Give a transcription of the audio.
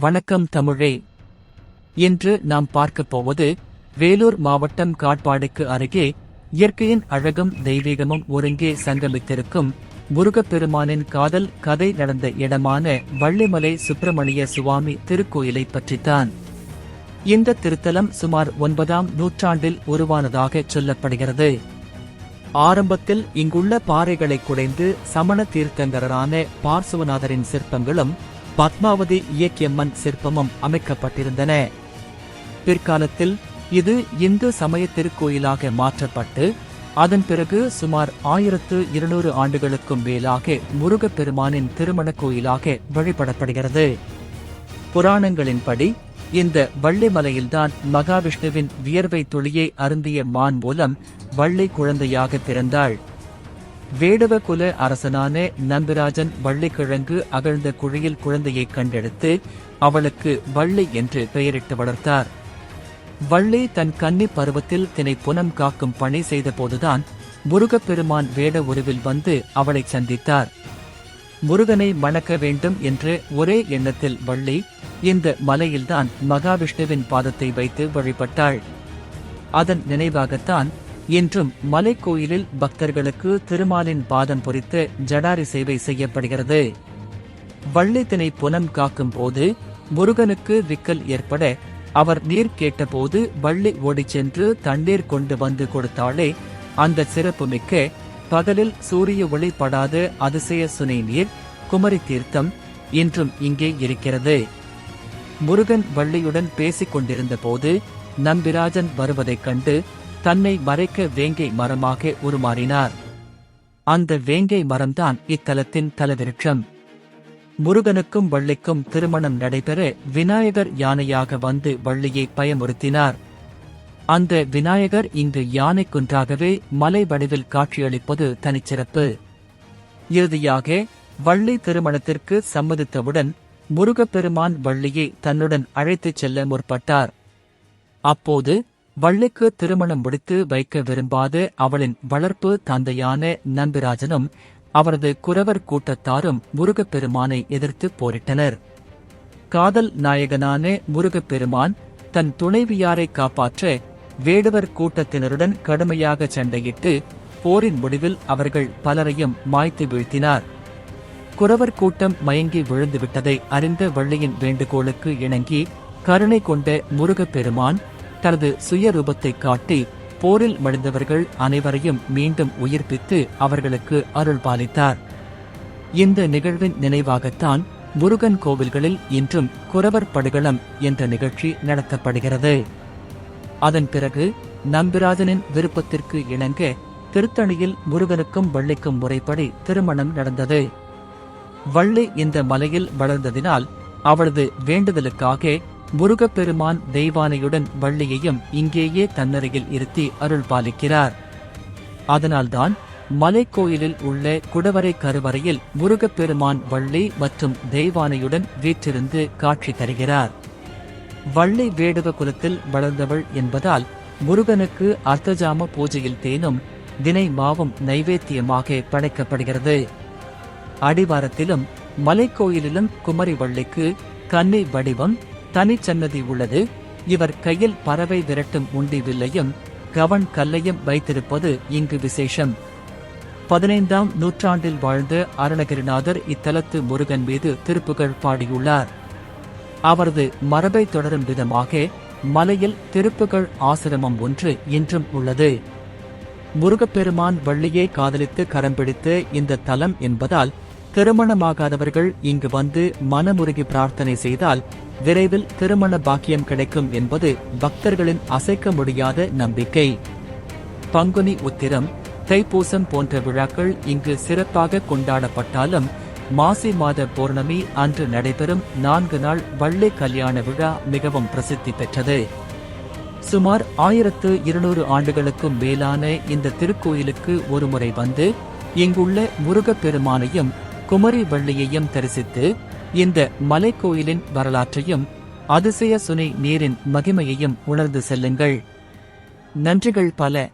வணக்கம் தமிழே. இன்று நாம் பார்க்கப் போவது வேலூர் மாவட்டம் காட்பாடுக்கு அருகே இயற்கையின் அழகும் தெய்வீகமும் ஒருங்கே சங்கமித்திருக்கும் முருகப்பெருமானின் காதல் கதை நடந்த இடமான வள்ளிமலை சுப்பிரமணிய சுவாமி திருக்கோயிலை பற்றித்தான். இந்த திருத்தலம் சுமார் ஒன்பதாம் நூற்றாண்டில் உருவானதாக சொல்லப்படுகிறது. ஆரம்பத்தில் இங்குள்ள பாறைகளை குடைந்து சமண தீர்த்தங்கரரான பார்சுவநாதரின் சிற்பங்களும் பத்மாவதி இயக்கியம்மன் சிற்பமும் அமைக்கப்பட்டிருந்தன. பிற்காலத்தில் இது இந்து சமய திருக்கோயிலாக மாற்றப்பட்டு அதன் பிறகு சுமார் ஆயிரத்து இருநூறு ஆண்டுகளுக்கும் மேலாக முருகப்பெருமானின் திருமணக் கோயிலாக வழிபடப்படுகிறது. புராணங்களின்படி இந்த வள்ளிமலையில்தான் மகாவிஷ்ணுவின் வியர்வை துளியை அருந்திய மான் மூலம் வள்ளி குழந்தையாக பிறந்தாள். வேடுவ குல அரசனான நந்தராஜன் வள்ளிக்கிழங்கு அகழ்ந்த குழியில் குழந்தையை கண்டெடுத்து அவளுக்கு வள்ளி என்று பெயரிட்டு வளர்த்தார். வள்ளி தன் கன்னி பருவத்தில் தினை புனம் காக்கும் பணி செய்தபோதுதான் முருகப்பெருமான் வேட உருவில் வந்து அவளை சந்தித்தார். முருகனை மணக்க வேண்டும் என்று ஒரே எண்ணத்தில் வள்ளி இந்த மலையில்தான் மகாவிஷ்ணுவின் பாதத்தை வைத்து வழிபட்டாள். அதன் நினைவாகத்தான் இன்றும் மலைக்கோயிலில் பக்தர்களுக்கு திருமாலின் பாதம் பொறித்து ஜடாரி சேவை செய்யப்படுகிறது. வள்ளித்தினை புனம் காக்கும் போது முருகனுக்கு விக்கல் ஏற்பட அவர் நீர் கேட்டபோது வள்ளி ஓடிச் சென்று தண்ணீர் கொண்டு வந்து கொடுத்தாலே அந்த சிறப்புமிக்க பகலில் சூரிய ஒளி படாத அதிசய சுனை நீர் குமரி தீர்த்தம் இன்றும் இங்கே இருக்கிறது. முருகன் வள்ளியுடன் பேசிக் கொண்டிருந்த போது நம்பிராஜன் வருவதைக் கண்டு தன்னை மறைக்க வேங்கை மரமாக உருமாறினார். அந்த வேங்கை மரம்தான் இத்தலத்தின் தலவிருட்சம். முருகனுக்கும் வள்ளிக்கும் திருமணம் நடைபெற விநாயகர் யானையாக வந்து வள்ளியை பயமுறுத்தினார். அந்த விநாயகர் இங்கு யானை குன்றாகவே மலை வடிவில் காட்சியளிப்பது தனிச்சிறப்பு. இறுதியாக வள்ளி திருமணத்திற்கு சம்மதித்தவுடன் முருகப்பெருமான் வள்ளியை தன்னுடன் அழைத்துச் செல்ல முற்பட்டார். அப்போது வள்ளிக்கு திருமணம் முடித்து வைக்க விரும்பாத அவளின் வளர்ப்பு தந்தையான நம்பிராஜனும் அவரது குரவர் கூட்டத்தாரும் முருகப்பெருமானை எதிர்த்து போரிட்டனர். காதல் நாயகனான முருகப்பெருமான் தன் துணைவியாரை காப்பாற்ற வேடுவர் கூட்டத்தினருடன் கடுமையாக சண்டையிட்டு போரின் முடிவில் அவர்கள் பலரையும் மாய்த்து வீழ்த்தினார். குரவர் கூட்டம் மயங்கி விழுந்துவிட்டதை அறிந்த வள்ளியின் வேண்டுகோளுக்கு இணங்கி கருணை கொண்ட முருகப்பெருமான் தனது சுயரூபத்தை காட்டி போரில் மடிந்தவர்கள் அனைவரையும் மீண்டும் உயிர்ப்பித்து அவர்களுக்கு அருள் பாலித்தார். இந்த நிகழ்வின் நினைவாகத்தான் முருகன் கோவில்களில் இன்றும் குறவர் படுகளம் என்ற நிகழ்ச்சி நடத்தப்படுகிறது. அதன் பிறகு நம்பிராஜனின் விருப்பத்திற்கு இணங்க திருத்தணியில் முருகனுக்கும் வள்ளிக்கும் முறைப்படி திருமணம் நடந்தது. வள்ளி இந்த மலையில் வளர்ந்ததினால் அவளது வேண்டுதலுக்காக முருகப்பெருமான் தெய்வானையுடன் வள்ளியையும் இங்கேயே தன்னருகில் இருத்தி அருள் பாலிக்கிறார் அதனால்தான் மலைக்கோயிலில் உள்ள குடவரை கருவறையில் முருகப்பெருமான் வள்ளி மற்றும் தெய்வானையுடன் வீற்றிருந்து காட்சி தருகிறார். வள்ளி வேடுவ குலத்தில் வளர்ந்தவள் என்பதால் முருகனுக்கு அர்த்தஜாம பூஜையில் தேனும் தினை மாவும் நைவேத்தியமாக படைக்கப்படுகிறது. அடிவாரத்திலும் மலைக்கோயிலிலும் குமரி வள்ளிக்கு கன்னி வடிவம் தனிச்சன்னதி உள்ளது. இவர் கையில் பறவை விரட்டும் உண்டி வில்லையும் கவன் கல்லையும் வைத்திருப்பது இங்கு விசேஷம். பதினைந்தாம் நூற்றாண்டில் வாழ்ந்த அருணகிரிநாதர் இத்தலத்து முருகன் மீது திருப்புகழ் பாடியுள்ளார். அவரது மரபை தொடரும் விதமாக மலையில் திருப்புகழ் ஆசிரமம் ஒன்று இன்றும் உள்ளது. முருகப்பெருமான் வள்ளியை காதலித்து கரம் பிடித்த இந்த தலம் என்பதால் திருமணமாகாதவர்கள் இங்கு வந்து மனமுருகி பிரார்த்தனை செய்தால் விரைவில் திருமண பாக்கியம் கிடைக்கும் என்பது பக்தர்களின் அசைக்க முடியாத நம்பிக்கை. பங்குனி உத்திரம் தைப்பூசம் போன்ற விழாக்கள் இங்கு சிறப்பாக கொண்டாடப்பட்டாலும் மாசி மாத பௌர்ணமி அன்று நடைபெறும் நான்கு நாள் வள்ளி கல்யாண விழா மிகவும் பிரசித்தி பெற்றது. சுமார் ஆயிரத்து இருநூறு ஆண்டுகளுக்கும் மேலான இந்த திருக்கோயிலுக்கு ஒருமுறை வந்து இங்குள்ள முருகப்பெருமானையும் குமரி வள்ளியையும் தரிசித்து இந்த மலைக்கோயிலின் வரலாற்றையும் அதிசய சுனை நீரின் மகிமையையும் உணர்ந்து செல்லுங்கள். நன்றிகள் பல.